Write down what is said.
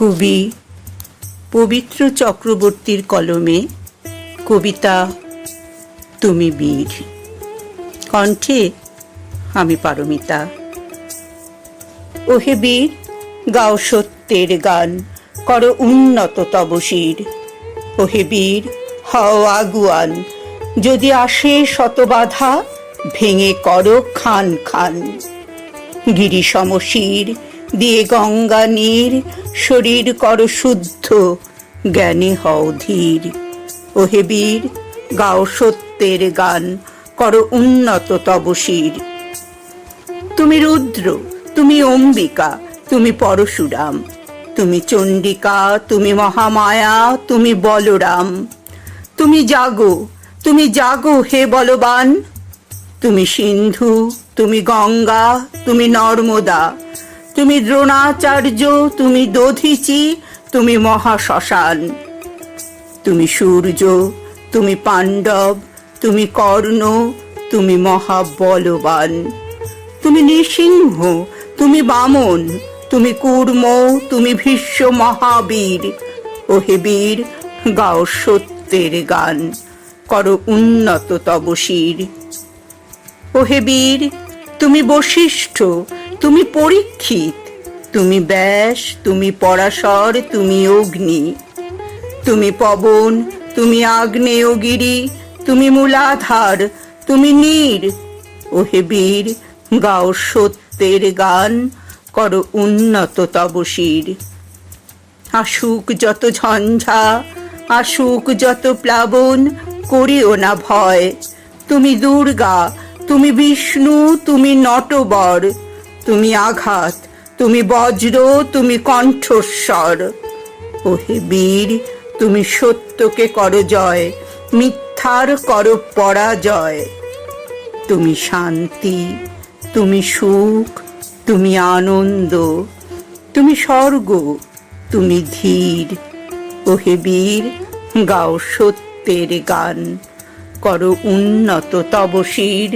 কবি পবিত্র চক্রবর্তীর কলমে কবিতা তুমি বীর। কণ্ঠে আমি পারমিতা। ওহে বীর, গাও সত্যের গান, কর উন্নত তবশির ওহে বীর, হও আগুয়ান, যদি আসে শত বাধা, ভেঙে করো খান খান। গিরি সমশির দিয়ে গঙ্গা নীর, শরীর কর শুদ্ধ, জ্ঞানে হও ধীর। ওহে বীর, গাও সত্যের গান, কর উন্নত তবশির তুমি রুদ্র, তুমি অম্বিকা, তুমি পরশুরাম। তুমি চণ্ডিকা, তুমি মহামায়া, তুমি বলরাম। তুমি জাগো তুমি জাগো হে বলবান। তুমি সিন্ধু, তুমি গঙ্গা, তুমি নর্মদা। তুমি দ্রোণাচার্য, তুমি দধিচি, তুমি মহাশ্মশান। তুমি সূর্য, তুমি পাণ্ডব, তুমি কর্ণ, তুমি মহাবলবান। তুমি নৃসিংহ, তুমি বামন, তুমি কুর্ম, তুমি ভীষ্ম মহাবীর। ওহে বীর, গাও সত্যের গান, কর উন্নত তবশির ওহে বীর, তুমি বশিষ্ঠ তুমি পরীক্ষিত, তুমি ব্যাস, তুমি পরাশর, তুমি অগ্নি। তুমি পবন, তুমি আগ্নেয়গিরি তুমি মূলাধার, তুমি নীর। ওহে বীর, গাও সত্যের গান, কর উন্নত তবশির আসুক যত ঝঞ্ঝা, আসুক যত প্লাবন, করিও না ভয়। তুমি দুর্গা, তুমি বিষ্ণু, তুমি নটবর। তুমি আঘাত, তুমি বজ্র, তুমি কণ্ঠস্বর। ওহে বীর, তুমি সত্যকে করো জয়, মিথ্যার কর পরাজয়। তুমি শান্তি, তুমি সুখ, তুমি আনন্দ, তুমি স্বর্গ, তুমি ধীর। ওহে বীর, গাও সত্যের গান, করো উন্নত তবশির।